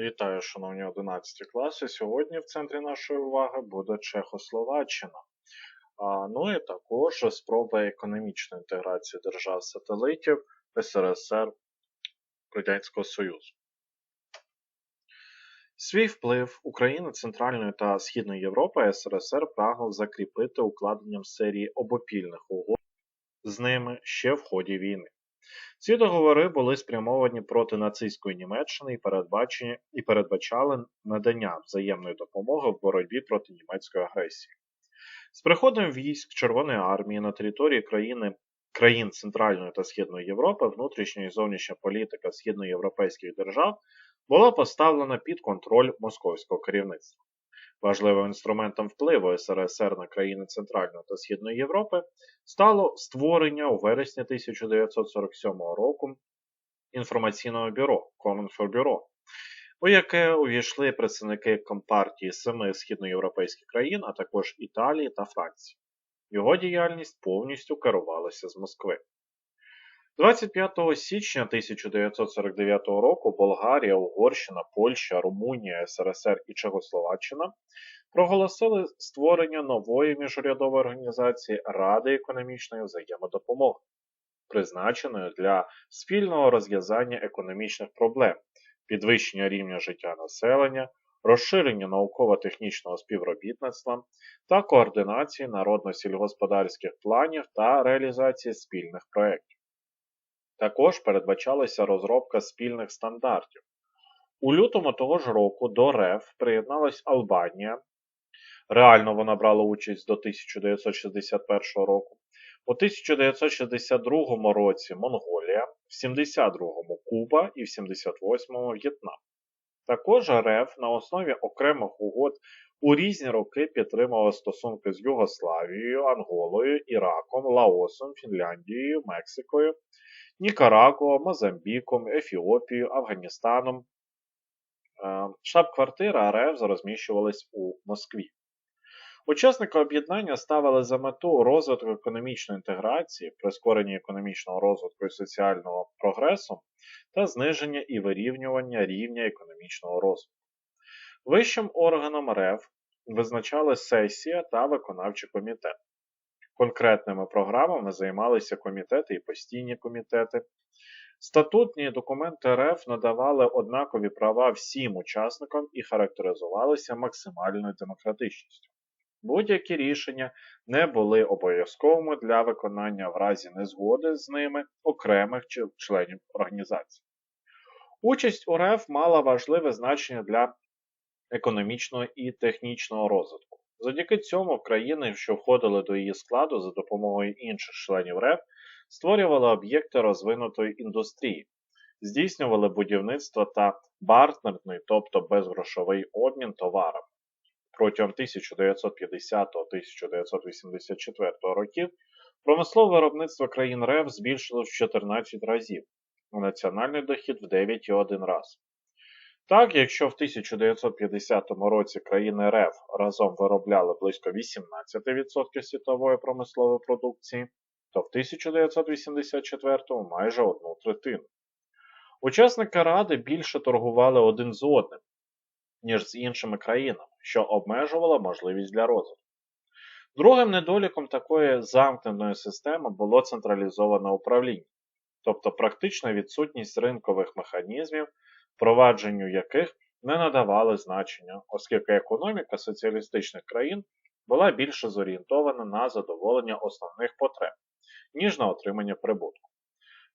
Вітаю, шановні 11 класи. Сьогодні в центрі нашої уваги буде Чехословаччина. А, ну і також спроба економічної інтеграції держав-сателитів СРСР Радянського Союзу. Свій вплив України Центральної та Східної Європи СРСР прагнув закріпити укладенням серії обопільних угод з ними ще в ході війни. Ці договори були спрямовані проти нацистської Німеччини і і передбачали надання взаємної допомоги в боротьбі проти німецької агресії. З приходом військ Червоної армії на території країни, країн Центральної та Східної Європи внутрішня і зовнішня політика східноєвропейських держав була поставлена під контроль московського керівництва. Важливим інструментом впливу СРСР на країни Центральної та Східної Європи стало створення у вересні 1947 року інформаційного бюро Комінформбюро, у яке увійшли представники компартії семи східноєвропейських країн, а також Італії та Франції. Його діяльність повністю керувалася з Москви. 25 січня 1949 року Болгарія, Угорщина, Польща, Румунія, СРСР і Чехословаччина проголосили створення нової міжурядової організації Ради економічної взаємодопомоги, призначеної для спільного розв'язання економічних проблем, підвищення рівня життя населення, розширення науково-технічного співробітництва та координації народно-сільгосподарських планів та реалізації спільних проєктів. Також передбачалася розробка спільних стандартів. У лютому того ж року до РЕФ приєдналась Албанія. Реально вона брала участь до 1961 року. У 1962 році Монголія, в 72-му Куба і в 78-му В'єтнам. Також РФ на основі окремих угод у різні роки підтримувала стосунки з Югославією, Анголою, Іраком, Лаосом, Фінляндією, Мексикою, Нікарагуа, Мозамбіком, Ефіопією, Афганістаном. Е, штаб-квартира РФ розміщувались у Москві. Учасники об'єднання ставили за мету розвитку економічної інтеграції, прискорення економічного розвитку і соціального прогресу та зниження і вирівнювання рівня економічного розвитку. Вищим органом РФ визначали сесія та виконавчий комітет. Конкретними програмами займалися комітети і постійні комітети. Статутні документи РФ надавали однакові права всім учасникам і характеризувалися максимальною демократичністю. Будь-які рішення не були обов'язковими для виконання в разі незгоди з ними окремих членів організації. Участь у РФ мала важливе значення для економічного і технічного розвитку. Завдяки цьому країни, що входили до її складу за допомогою інших членів РФ, створювали об'єкти розвинутої індустрії, здійснювали будівництво та бартнерний, тобто безгрошовий обмін товарами. Протягом 1950-1984 років промислове виробництво країн РФ збільшилось в 14 разів, а національний дохід в 9,1 раз. Так, якщо в 1950 році країни РФ разом виробляли близько 18% світової промислової продукції, то в 1984 майже одну третину. Учасники Ради більше торгували один з одним, ніж з іншими країнами, що обмежувало можливість для розвитку. Другим недоліком такої замкненої системи було централізоване управління, тобто практична відсутність ринкових механізмів впровадженню яких не надавали значення, оскільки економіка соціалістичних країн була більше зорієнтована на задоволення основних потреб, ніж на отримання прибутку.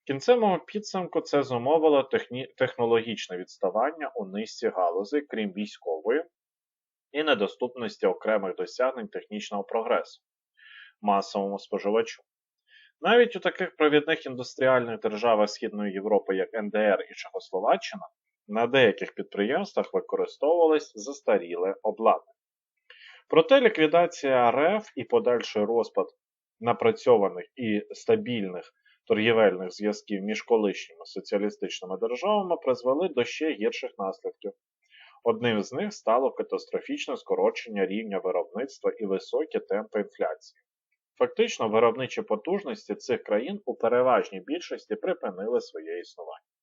В кінцевому підсумку це зумовило техні... технологічне відставання у низці галузей, крім військової, і недоступності окремих досягнень технічного прогресу масовому споживачу. Навіть у таких провідних індустріальних державах Східної Європи, як НДР і Чехословаччина, на деяких підприємствах використовувалось застаріле обладнання. Проте ліквідація РФ і подальший розпад напрацьованих і стабільних торгівельних зв'язків між колишніми соціалістичними державами призвели до ще гірших наслідків. Одним з них стало катастрофічне скорочення рівня виробництва і високі темпи інфляції. Фактично, виробничі потужності цих країн у переважній більшості припинили своє існування.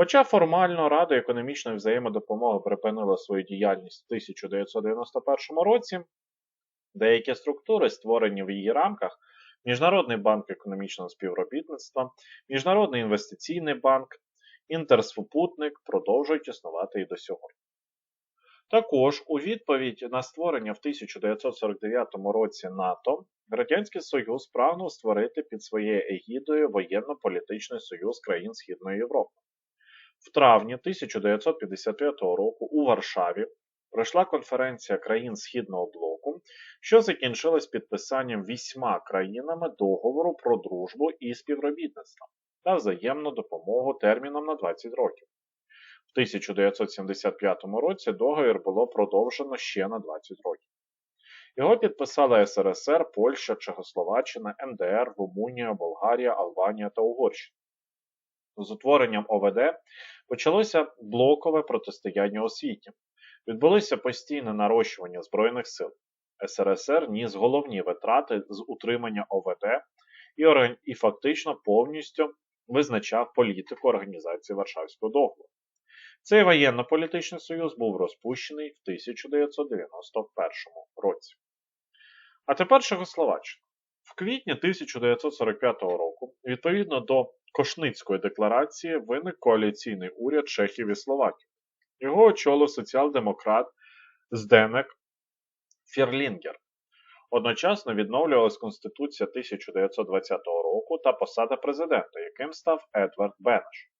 Хоча формально Рада економічної взаємодопомоги припинила свою діяльність в 1991 році, деякі структури, створені в її рамках, Міжнародний банк економічного співробітництва, Міжнародний інвестиційний банк, Інтерсупутник продовжують існувати і до сьогодні. Також у відповідь на створення в 1949 році НАТО Радянський Союз прагнув створити під своєю егідою воєнно-політичний союз країн Східної Європи. В травні 1955 року у Варшаві пройшла конференція країн Східного блоку, що закінчилась підписанням вісьма країнами договору про дружбу і співробітництво та взаємну допомогу терміном на 20 років. В 1975 році договір було продовжено ще на 20 років. Його підписали СРСР, Польща, Чехословаччина, НДР, Румунія, Болгарія, Албанія та Угорщина. З утворенням ОВД почалося блокове протистояння у світі. Відбулося постійне нарощування Збройних сил. СРСР ніс головні витрати з утримання ОВД і, і фактично повністю визначав політику Організації Варшавського договору. Цей воєнно-політичний союз був розпущений в 1991 році. А тепер Чехословаччина. В квітні 1945 року, відповідно до Кошницької декларації, виник коаліційний уряд Чехів і Словаків. Його очолив соціал-демократ Зденек Фірлінгер. Одночасно відновлювалась Конституція 1920 року та посада президента, яким став Едвард Бенеш.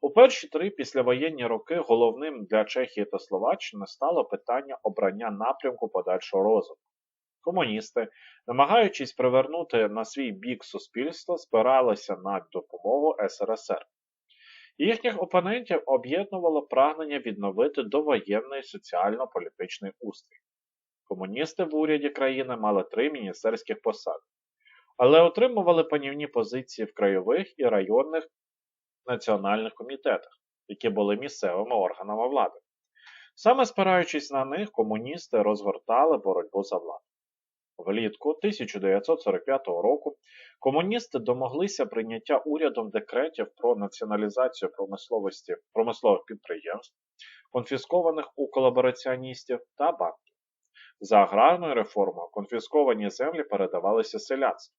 У перші три післявоєнні роки головним для Чехії та Словаччини стало питання обрання напрямку подальшого розвитку. Комуністи, намагаючись привернути на свій бік суспільство, спиралися на допомогу СРСР. Їхніх опонентів об'єднувало прагнення відновити довоєнний соціально-політичний устрій. Комуністи в уряді країни мали три міністерських посади, але отримували панівні позиції в краєвих і районних національних комітетах, які були місцевими органами влади. Саме спираючись на них, комуністи розгортали боротьбу за владу. Влітку 1945 року комуністи домоглися прийняття урядом декретів про націоналізацію промисловості промислових підприємств, конфіскованих у колабораціоністів та банків. За аграрною реформою конфісковані землі передавалися селянству.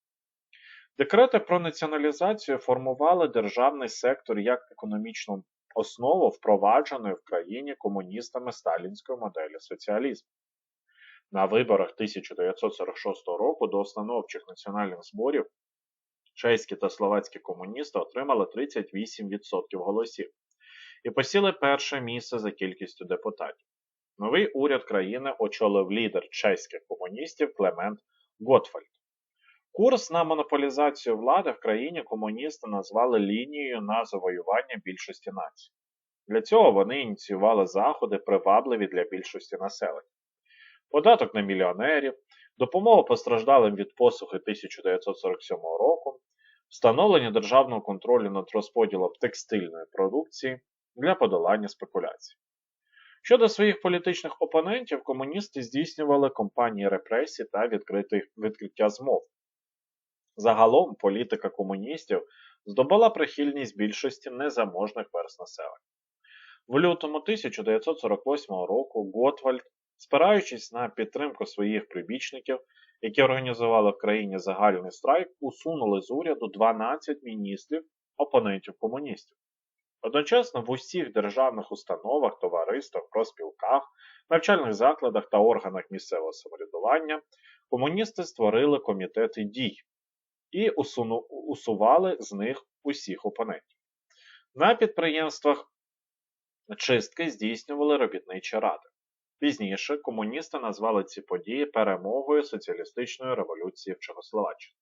Декрети про націоналізацію формували державний сектор як економічну основу впровадженої в країні комуністами сталінської моделі соціалізму. На виборах 1946 року до установчих національних зборів чеські та словацькі комуністи отримали 38% голосів і посіли перше місце за кількістю депутатів. Новий уряд країни очолив лідер чеських комуністів Клемент Готфальд. Курс на монополізацію влади в країні комуністи назвали лінією на завоювання більшості націй. Для цього вони ініціювали заходи, привабливі для більшості населення. Податок на мільйонерів, допомога постраждалим від посухи 1947 року, встановлення державного контролю над розподілом текстильної продукції для подолання спекуляцій. Щодо своїх політичних опонентів, комуністи здійснювали кампанії репресій та відкриття змов. Загалом політика комуністів здобула прихильність більшості незаможних верст населення. В лютому 1948 року Готвальд, спираючись на підтримку своїх прибічників, які організували в країні загальний страйк, усунули з уряду 12 міністрів опонентів комуністів. Одночасно в усіх державних установах, товариствах, проспілках, навчальних закладах та органах місцевого самоврядування комуністи створили комітети дій і усуну, усували з них усіх опонентів. На підприємствах чистки здійснювали робітничі ради. Пізніше комуністи назвали ці події перемогою соціалістичної революції в Чехословаччині.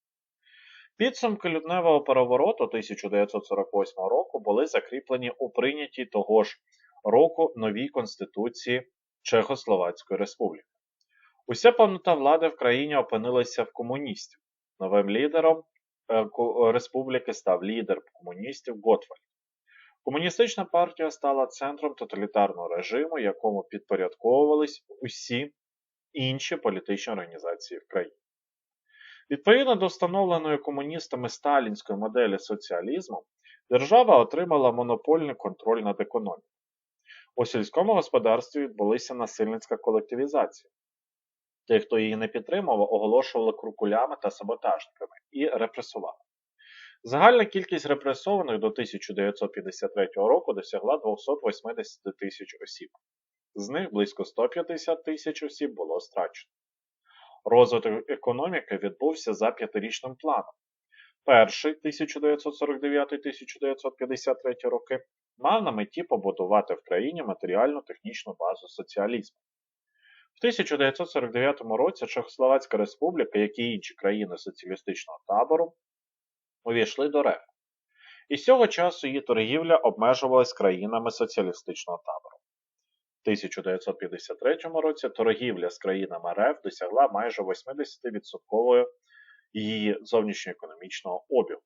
Підсумки лютневого перевороту 1948 року були закріплені у прийнятій того ж року новій Конституції Чехословацької Республіки. Уся повнота влади в країні опинилася в комуністів. Новим лідером е, республіки став лідер комуністів Готвальд. Комуністична партія стала центром тоталітарного режиму, якому підпорядковувались усі інші політичні організації в країні. Відповідно до встановленої комуністами сталінської моделі соціалізму, Держава отримала монопольний контроль над економікою. У сільському господарстві відбулася насильницька колективізація. Тих, хто її не підтримував, оголошували крукулями та саботажниками і репресували. Загальна кількість репресованих до 1953 року досягла 280 тисяч осіб. З них близько 150 тисяч осіб було страчено. Розвиток економіки відбувся за п'ятирічним планом. Перший 1949-1953 роки мав на меті побудувати в країні матеріально-технічну базу соціалізму. В 1949 році Чехословацька республіка, як і інші країни соціалістичного табору, увійшли до РФ. І з цього часу її торгівля обмежувалась країнами соціалістичного табору. В 1953 році торгівля з країнами РФ досягла майже 80% її зовнішньоекономічного обігу.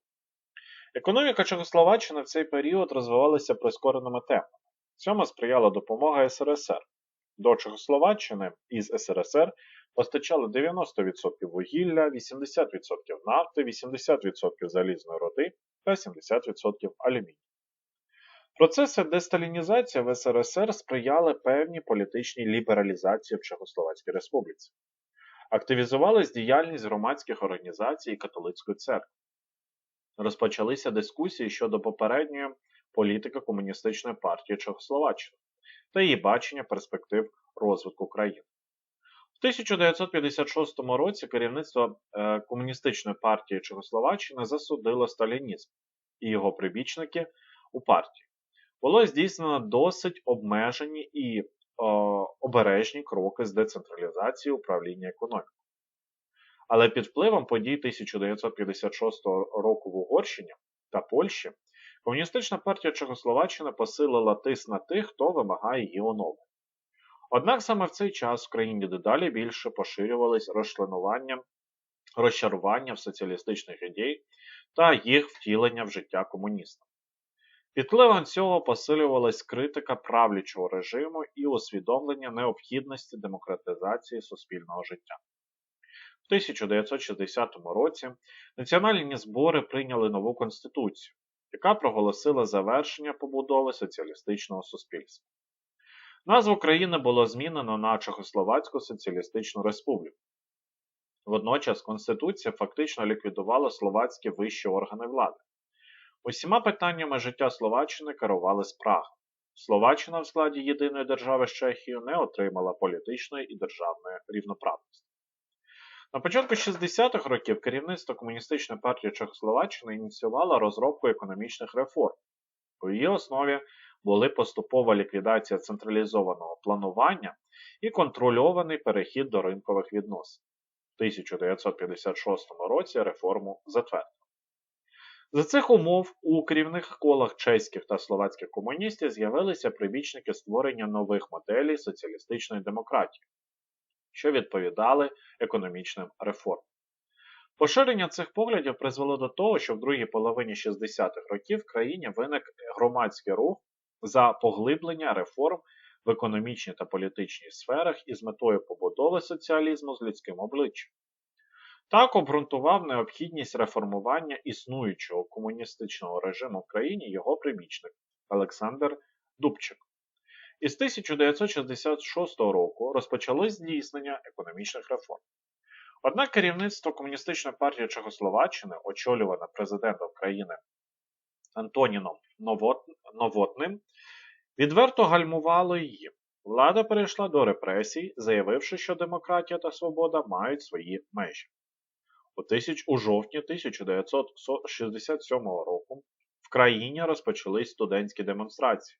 Економіка Чехословаччини в цей період розвивалася прискореними темпами. Цьому сприяла допомога СРСР. До Чехословаччини із СРСР постачали 90% вугілля, 80% нафти, 80% залізної роди та 70% алюмінію. Процеси десталінізації в СРСР сприяли певній політичній лібералізації в Чехословацькій Республіці. Активізувалась діяльність громадських організацій і католицької церкви. Розпочалися дискусії щодо попередньої політики Комуністичної партії Чехословаччини та її бачення перспектив розвитку країни. В 1956 році керівництво е, Комуністичної партії Чехословаччини засудило сталінізм і його прибічники у партії. Було здійснено досить обмежені і о, обережні кроки з децентралізації управління економікою. Але під впливом подій 1956 року в Угорщині та Польщі Комуністична партія Чехословаччини посилила тиск на тих, хто вимагає її оновлення. Однак саме в цей час в країні дедалі більше поширювались розчленування, розчарування в соціалістичних ідей та їх втілення в життя комуністам. Під впливом цього посилювалась критика правлячого режиму і усвідомлення необхідності демократизації суспільного життя. В 1960 році національні збори прийняли нову конституцію, яка проголосила завершення побудови соціалістичного суспільства. Назву країни було змінено на Чехословацьку Соціалістичну Республіку. Водночас Конституція фактично ліквідувала словацькі вищі органи влади. Усіма питаннями життя Словаччини керували з. Словаччина в складі єдиної держави з Чехією не отримала політичної і державної рівноправності. На початку 60-х років керівництво Комуністичної партії Чехословаччини ініціювало розробку економічних реформ. У її основі були поступова ліквідація централізованого планування і контрольований перехід до ринкових відносин. У 1956 році реформу затвердили. За цих умов у керівних колах чеських та словацьких комуністів з'явилися прибічники створення нових моделей соціалістичної демократії, що відповідали економічним реформам. Поширення цих поглядів призвело до того, що в другій половині 60-х років в країні виник громадський рух за поглиблення реформ в економічній та політичній сферах із метою побудови соціалізму з людським обличчям. Так обґрунтував необхідність реформування існуючого комуністичного режиму в країні його прибічник Олександр Дубчик. Із 1966 року розпочалось здійснення економічних реформ. Однак керівництво Комуністичної партії Чехословаччини, очолюване президентом країни Антоніном Новотним, відверто гальмувало її. Влада перейшла до репресій, заявивши, що демократія та свобода мають свої межі. У, тисяч... у жовтні 1967 року в країні розпочались студентські демонстрації,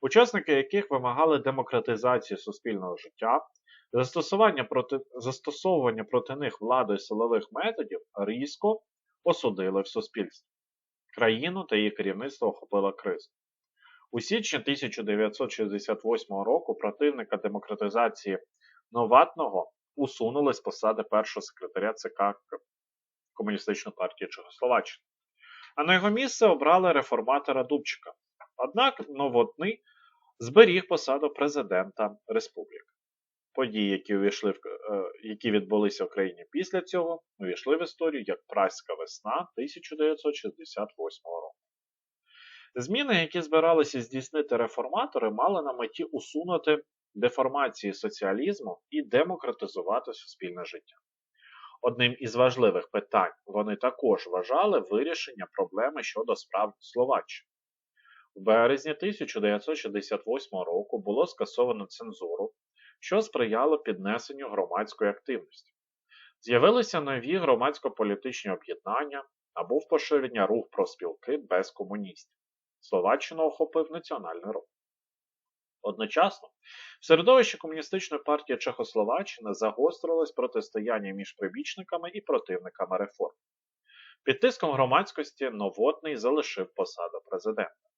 учасники яких вимагали демократизації суспільного життя, застосування проти... застосовування проти них влади силових методів різко осудили в суспільстві. Країну та її керівництво охопила криза. У січні 1968 року противника демократизації Новатного усунули з посади першого секретаря ЦК Комуністичної партії Чехословаччини. А на його місце обрали реформатора Дубчика. Однак Новотний зберіг посаду президента республіки. Події, які увійшли е, які відбулися в країні після цього, увійшли в історію як Праська весна 1968 року. Зміни, які збиралися здійснити реформатори, мали на меті усунути деформації соціалізму і демократизувати суспільне життя. Одним із важливих питань вони також вважали вирішення проблеми щодо справ Словаччини. В березні 1968 року було скасовано цензуру, що сприяло піднесенню громадської активності. З'явилися нові громадсько-політичні об'єднання, набув поширення рух про спілки без комуністів. Словаччину охопив національний рух. Одночасно, в середовищі Комуністичної партії Чехословаччини загострилось протистояння між прибічниками і противниками реформ. Під тиском громадськості Новотний залишив посаду президента.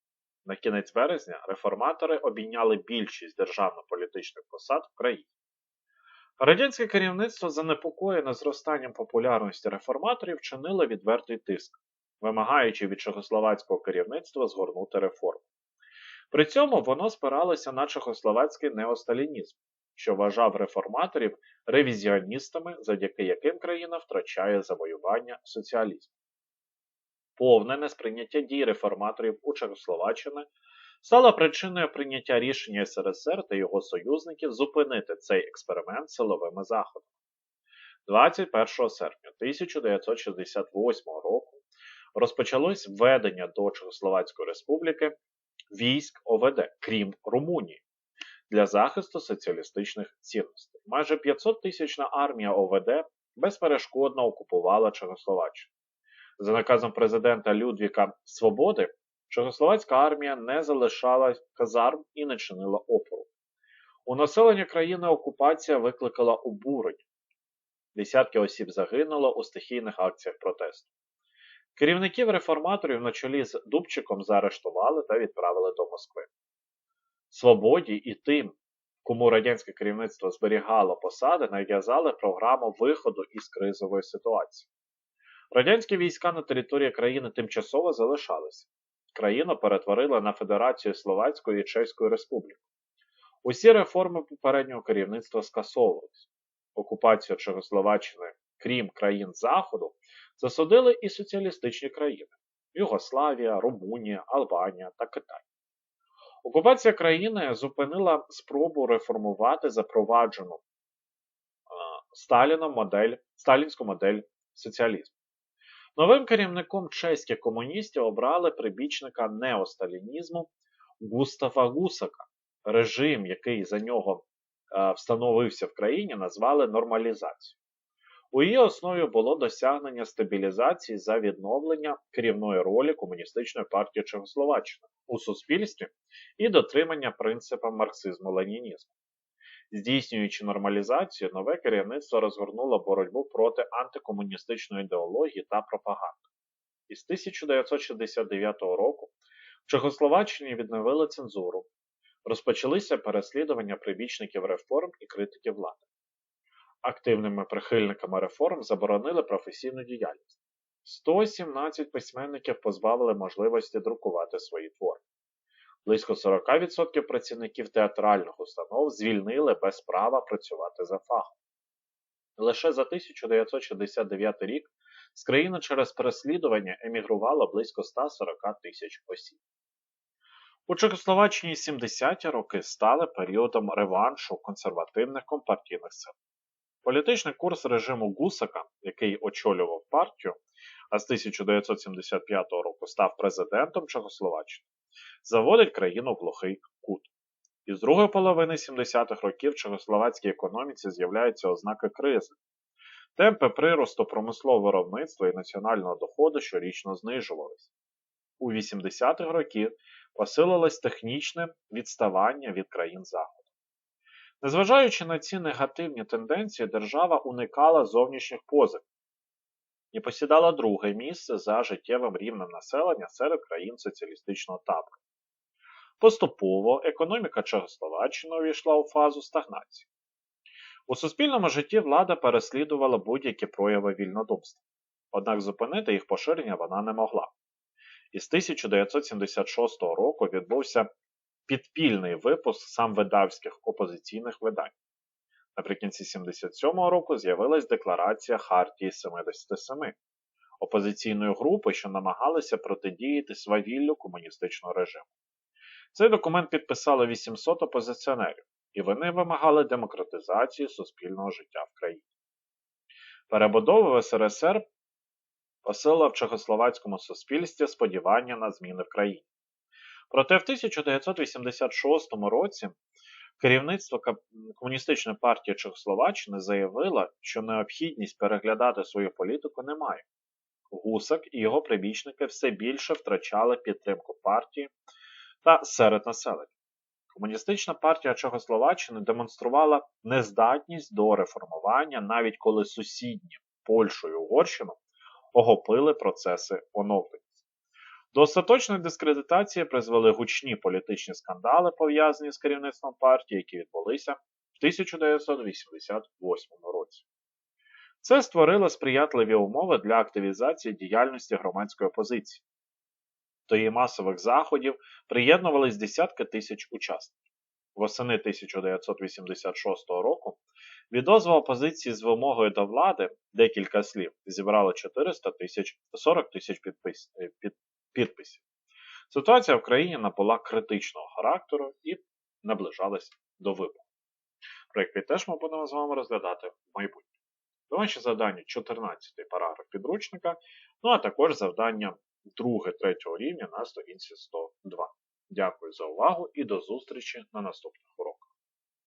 На кінець березня реформатори обійняли більшість державно-політичних посад в країні. Радянське керівництво, занепокоєне зростанням популярності реформаторів, чинило відвертий тиск, вимагаючи від чехословацького керівництва згорнути реформу. При цьому воно спиралося на чехословацький неосталінізм, що вважав реформаторів ревізіоністами, завдяки яким країна втрачає завоювання соціалізму. Повне несприйняття дій реформаторів у Чехословаччини стало причиною прийняття рішення СРСР та його союзників зупинити цей експеримент силовими заходами. 21 серпня 1968 року розпочалось введення до Чехословацької республіки військ ОВД, крім Румунії, для захисту соціалістичних цінностей. Майже 500 тисячна армія ОВД безперешкодно окупувала Чехословаччину. За наказом президента Людвіка Свободи, Чехословацька армія не залишала казарм і не чинила опору. У населення країни окупація викликала обурення. Десятки осіб загинуло у стихійних акціях протесту. Керівників реформаторів на чолі з Дубчиком заарештували та відправили до Москви. Свободі і тим, кому радянське керівництво зберігало посади, нав'язали програму виходу із кризової ситуації. Радянські війська на території країни тимчасово залишалися. Країну перетворили на Федерацію Словацької і Чеської Республіки. Усі реформи попереднього керівництва скасовувалися. Окупацію Чехословаччини, крім країн Заходу, засудили і соціалістичні країни Югославія, Румунія, Албанія та Китай. Окупація країни зупинила спробу реформувати запроваджену Сталіном модель, сталінську модель соціалізму. Новим керівником чеських комуністів обрали прибічника неосталінізму Густава Гусака. Режим, який за нього е, встановився в країні, назвали нормалізацією. У її основі було досягнення стабілізації за відновлення керівної ролі Комуністичної партії Чехословаччини у суспільстві і дотримання принципам марксизму-ленінізму. Здійснюючи нормалізацію, нове керівництво розгорнуло боротьбу проти антикомуністичної ідеології та пропаганди. Із 1969 року в Чехословаччині відновили цензуру, розпочалися переслідування прибічників реформ і критиків влади. Активними прихильниками реформ заборонили професійну діяльність. 117 письменників позбавили можливості друкувати свої твори. Близько 40% працівників театральних установ звільнили без права працювати за фахом. Лише за 1969 рік з країни через переслідування емігрувало близько 140 тисяч осіб. У Чехословаччині 70-ті роки стали періодом реваншу консервативних компартійних сил. Політичний курс режиму Гусака, який очолював партію, а з 1975 року став президентом Чехословаччини, заводить країну в глухий кут. Із другої половини 70-х років в чехословацькій економіці з'являються ознаки кризи. Темпи приросту промислового виробництва і національного доходу щорічно знижувалися. У 80-х років посилилось технічне відставання від країн Заходу. Незважаючи на ці негативні тенденції, держава уникала зовнішніх позик і посідала друге місце за життєвим рівнем населення серед країн соціалістичного табору. Поступово економіка Чехословаччини увійшла у фазу стагнації. У суспільному житті влада переслідувала будь-які прояви вільнодумства, однак зупинити їх поширення вона не могла. Із 1976 року відбувся підпільний випуск сам видавських опозиційних видань. Наприкінці 77-го року з'явилась декларація Хартії 77, опозиційної групи, що намагалися протидіяти свавіллю комуністичного режиму. Цей документ підписали 800 опозиціонерів, і вони вимагали демократизації суспільного життя в країні. Перебудова в СРСР посилила в чехословацькому суспільстві сподівання на зміни в країні. Проте в 1986 році керівництво Комуністичної партії Чехословаччини заявило, що необхідність переглядати свою політику немає. Гусак і його прибічники все більше втрачали підтримку партії та серед населення. Комуністична партія Чехословаччини демонструвала нездатність до реформування, навіть коли сусідні Польщу і Угорщину охопили процеси оновлення. До остаточної дискредитації призвели гучні політичні скандали, пов'язані з керівництвом партії, які відбулися в 1988 році. Це створило сприятливі умови для активізації діяльності громадської опозиції. До її масових заходів приєднувались десятки тисяч учасників. Восени 1986 року відозва опозиції з вимогою до влади декілька слів зібрало 400 тисяч 40 тисяч підпис, під, підписів. Ситуація в країні набула критичного характеру і наближалась до про який теж ми будемо з вами розглядати в майбутньому. Домашнє завдання 14 параграф підручника, ну а також завдання 2-3 рівня на сторінці 102. Дякую за увагу і до зустрічі на наступних уроках.